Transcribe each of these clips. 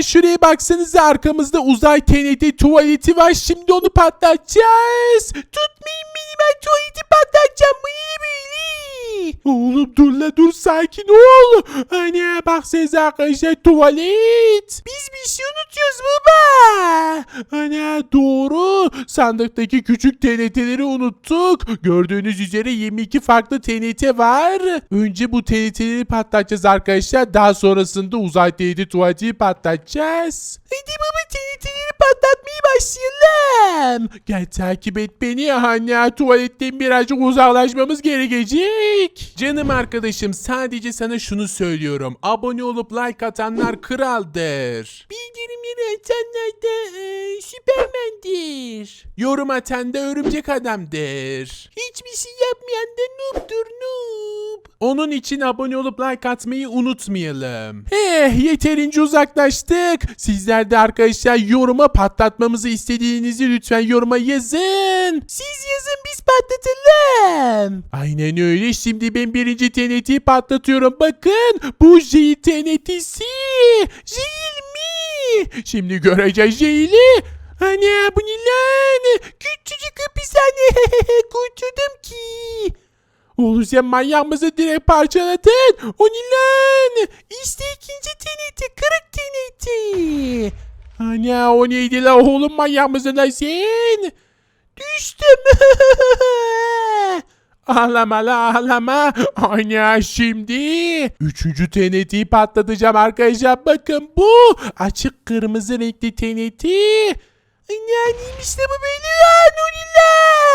Arkadaşlar şuraya baksanıza arkamızda uzay TNT tuvaleti var. Şimdi onu patlatacağız. Tutmayın beni ben tuvaleti patlatacağım. İyi böyle. Oğlum dur la dur sakin ol. Ana baksanıza arkadaşlar tuvalet. Biz bir şey unutuyoruz baba. Ana doğru. Sandıktaki küçük TNT'leri unuttuk. Gördüğünüz üzere 22 farklı TNT var. Önce bu TNT'leri patlatacağız arkadaşlar. Daha sonrasında uzay TNT tuvaleti patlatacağız. Hadi baba TNT'leri patlatmaya başlayalım. Gel takip et beni. Ana tuvaletten birazcık uzaklaşmamız gerekecek. Canım arkadaşım sadece sana şunu söylüyorum. Abone olup like atanlar kraldır. Bildirimleri açanlar da e, süpermendir. Yorum atan da örümcek adamdır. Hiçbir şey yapmayan da noob'dur noob. Onun için abone olup like atmayı unutmayalım. Eh yeterince uzaklaştık. Sizler de arkadaşlar yoruma patlatmamızı istediğinizi lütfen yoruma yazın. Siz yazın biz patlatalım. Aynen öyle. Şimdi ben birinci TNT'yi patlatıyorum. Bakın bu J TNT'si. Jail mi? Şimdi göreceğiz Jail'i. Ana bu ne lan? Küçücük hapishane. Kurtuldum ki. Oğlum sen manyak mısın direkt parçaladın? O ne lan? İşte ikinci TNT kırık TNT. Ana o neydi la oğlum manyak mısın lan sen? Düştüm. ağlama la ağlama. Ana şimdi. Üçüncü TNT'yi patlatacağım arkadaşlar. Bakın bu açık kırmızı renkli TNT. Ana neymiş de bu böyle lan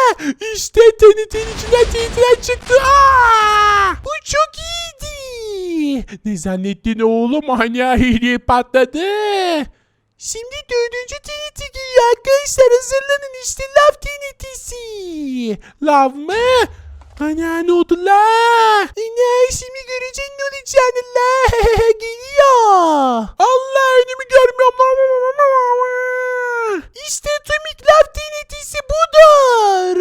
la? İşte TNT'nin içinden TNT'ler çıktı. Aa! Bu çok iyiydi. Ne zannettin oğlum? Ana hile patladı. Şimdi dördüncü TNT geliyor arkadaşlar hazırlanın işte lav TNT'si. Lav mı? Ana ne oldu la? Ana şimdi göreceksin ne olacağını la. Geliyor. Allah önümü görmüyorum. İşte Atomic Love TNT'si budur.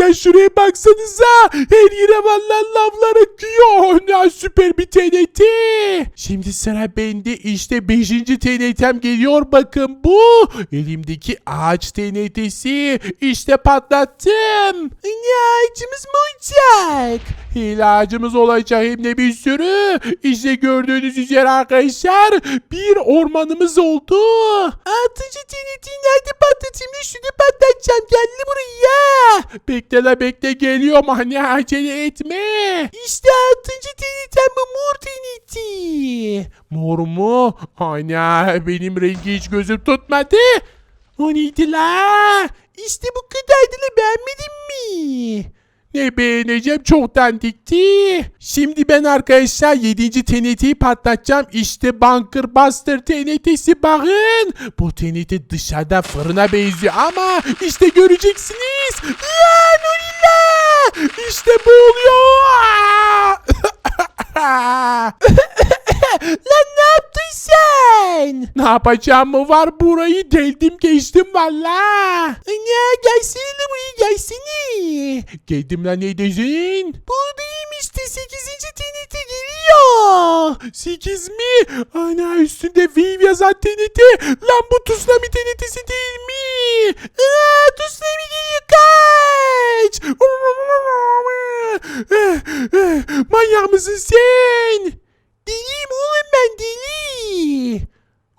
Arkadaşlar şuraya baksanıza. Her yere vallahi lavlar akıyor. Ne süper bir TNT. Şimdi sıra bende işte 5. TNT'm geliyor. Bakın bu. Elimdeki ağaç TNT'si. İşte patlattım. Ne ağacımız mı olacak? Hile ağacımız olacak hem de bir sürü. İşte gördüğünüz üzere arkadaşlar bir ormanımız oldu. Altıncı TNT'yi Bekle bekle geliyorum hani acele etme. İşte altıncı TNT'm bu mor TNT. Mor mu? Ana benim rengi hiç gözüm tutmadı. O neydi la? İşte bu kadardı la beğenmedin mi? Ne beğeneceğim çok dandikti. Şimdi ben arkadaşlar 7. TNT'yi patlatacağım. İşte Bunker Buster TNT'si bakın. Bu TNT dışarıda fırına benziyor ama işte göreceksiniz. Aa, Nurilla! İşte bu oluyor. Lan ne yaptın sen? Ne yapacağım var burayı deldim geçtim valla. Ne gelsene lan buraya gelsene. Geldim lan ne dedin? Buradayım işte 8. TNT geliyor. 8 mi? Ana üstünde Viv yazan TNT. Lan bu Tsunami TNT'si değil mi? Aa, Tsunami geliyor kaç. Manyak mısın sen? Deliyim oğlum ben deli.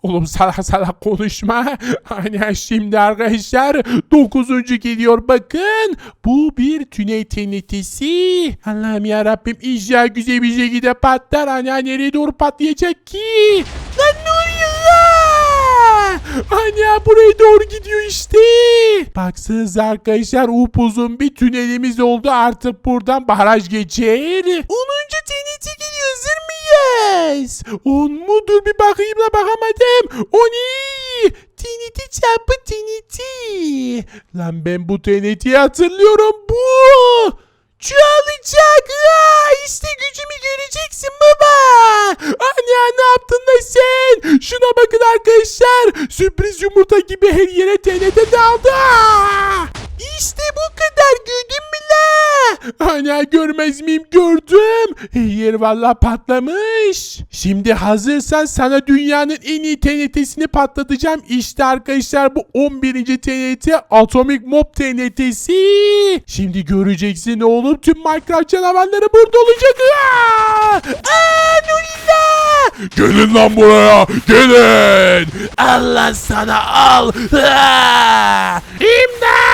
Oğlum salak salak konuşma. Hani şimdi arkadaşlar 9. geliyor bakın. Bu bir tüney TNT'si. Allah'ım ya Rabbim inşallah güzel bir şekilde patlar. Hani nereye doğru patlayacak ki? Lan ne oluyor? Hani buraya doğru gidiyor işte. Baksanıza arkadaşlar upuzun bir tünelimiz oldu. Artık buradan baraj geçer. 10. Mıyız? 10 mu? Dur bir bakayım la bakamadım. 10 iyi. TNT çarpı TNT. Lan ben bu TNT'yi hatırlıyorum. Bu. Çoğalacak. Aa, işte gücümü göreceksin baba. Anne ne yaptın da sen? Şuna bakın arkadaşlar. Sürpriz yumurta gibi her yere TNT daldı. İşte bu kadar gördün mü la? Ana görmez miyim gördüm. Yer valla patlamış. Şimdi hazırsan sana dünyanın en iyi TNT'sini patlatacağım. İşte arkadaşlar bu 11. TNT Atomic Mob TNT'si. Şimdi göreceksin oğlum tüm Minecraft canavarları burada olacak. Aa! Aa! Gelin lan buraya. Gelin. Allah sana al. Aa! İmdat!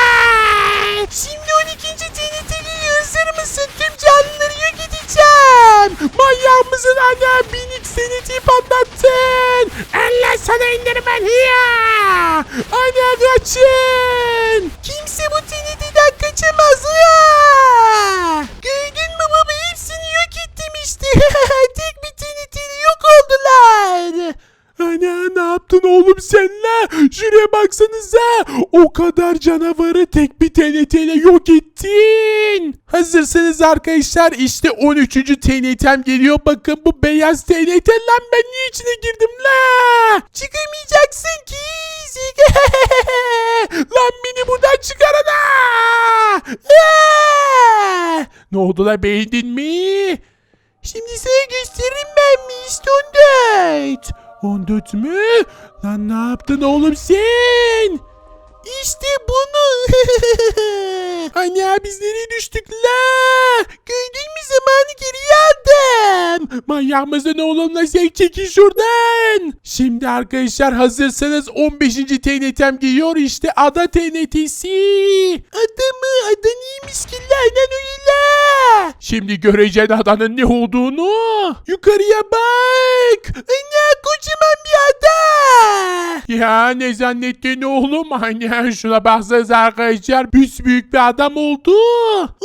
Mısın ana? Binik TNT'yi patlattın. Allah sana indirmen ya. Ana kaçın. Kimse bu TNT'den kaçamaz ya. Gördün mü baba? Hepsini yok ettim işte. Tek bir TNT'li yok oldular. Ana ne yaptın oğlum senle? Şuraya baksanıza. O kadar canavarı tek bir TNT ile yok ettin. Hazırsınız arkadaşlar işte 13. TNT'm geliyor. Bakın bu beyaz TNT lan ben niye içine girdim la? Çıkamayacaksın ki. lan beni buradan çıkar ana. Aa! Ne oldu la beğendin mi? Şimdi sana gösteririm ben mi? İşte 14. 14 mü? Lan ne yaptın oğlum sen? İşte bunu. Hani biz nereye düştük la? Gördün mü zamanı geriye aldım. Manyak mısın oğlum la sen çekil şuradan. Şimdi arkadaşlar hazırsanız 15. TNT'm geliyor işte ada TNT'si. Ada mı? Ada neymiş ki la? Lan öyle. Şimdi göreceksin adanın ne olduğunu. Yukarıya bak. Ana kocaman bir ada. Ya ne zannettin oğlum? Aynen şuna baksanıza arkadaşlar. Büyük bir adam oldu. 16.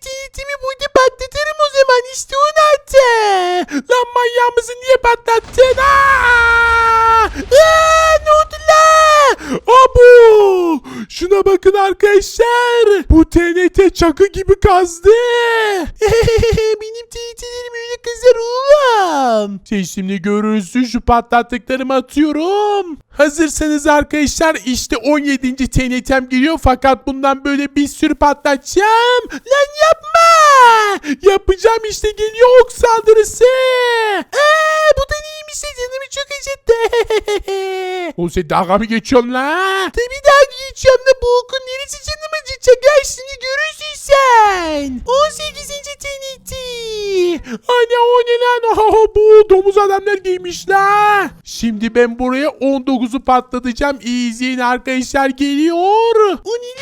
TNT'mi burada patlatırım o zaman işte 16. Lan manyak mısın niye patlattın? Aa! Aa, ne oldu la? Abu! Şuna bakın arkadaşlar. Bu TNT çakı gibi kazdı. Şimdi görürsün şu patlattıklarımı atıyorum. Hazırsanız arkadaşlar işte 17. TNT'm geliyor fakat bundan böyle bir sürü patlatacağım. Lan yapma. Yapacağım işte geliyor ok saldırısı. Aa, bu da neymiş canımı çok acıttı. o sen dalga mı geçiyorsun la? Tabii dalga geçiyorum da bu okun neresi canımı acıtacak ya şimdi görürsün sen. 18. Anne o ne lan? Oho, bu domuz adamlar giymiş la. Şimdi ben buraya 19'u patlatacağım. İyi izleyin arkadaşlar geliyor. O ne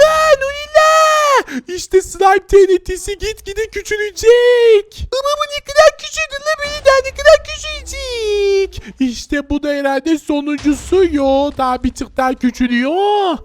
lan? O ne la? İşte slime TNT'si gitgide küçülecek. Ama bu ne kadar küçüldü la böyle daha ne kadar küçülecek. İşte bu da herhalde sonuncusu. Yo daha bir tık daha küçülüyor.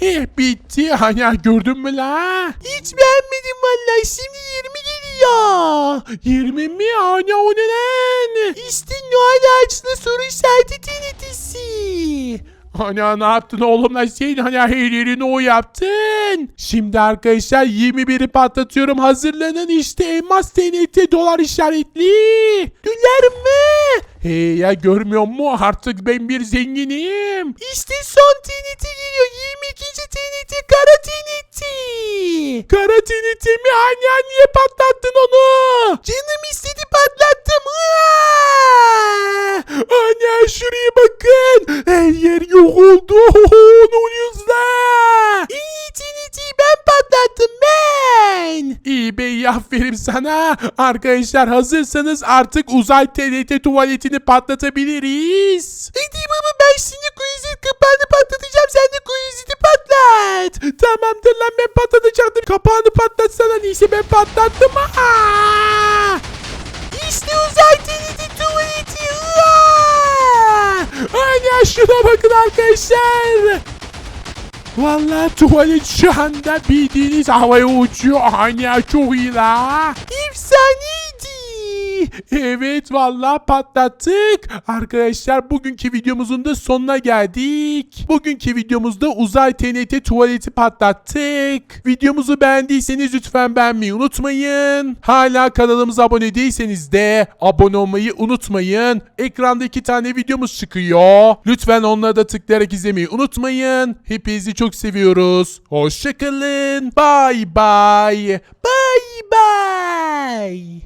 Eh bitti. Hani gördün mü la? Hiç beğenmedim vallahi. Şimdi 20 geliyor. 20 mi? Hani o ne lan? İşte Noel ağaçlı soru işareti TNT'si. Ana ne yaptın oğlum lan sen hani her yerini o yaptın. Şimdi arkadaşlar 21'i patlatıyorum hazırlanın işte elmas TNT dolar işaretli. Dolar mı? Hey ya görmüyor mu artık ben bir zenginim. İşte son TNT geliyor 22. TNT kara TNT. Kara TNT mi? Hani niye patlattın onu? Canım istedi patlattım. Aa! Ana şuraya bakın. Her yer yok oldu. sana. Arkadaşlar hazırsanız artık uzay TNT tuvaletini patlatabiliriz. Hadi baba ben şimdi kuyuzit kapağını patlatacağım. Sen de kuyuziti patlat. Tamamdır lan ben patlatacaktım. Kapağını patlatsana neyse ben patlattım. Aa! İşte uzay TNT tuvaleti. Aa! Aynen şuna bakın arkadaşlar. Vallahi tuvalet şu anda bildiğiniz havaya uçuyor. Aynen çok iyi la. Efsaneydi. Evet vallahi patlattık. Arkadaşlar bugünkü videomuzun da sonuna geldik. Bugünkü videomuzda uzay TNT tuvaleti patlattık. Videomuzu beğendiyseniz lütfen beğenmeyi unutmayın. Hala kanalımıza abone değilseniz de abone olmayı unutmayın. Ekranda iki tane videomuz çıkıyor. Lütfen onlara da tıklayarak izlemeyi unutmayın. Hepinizi çok seviyoruz. Hoşçakalın. Bye bye. Bye bye.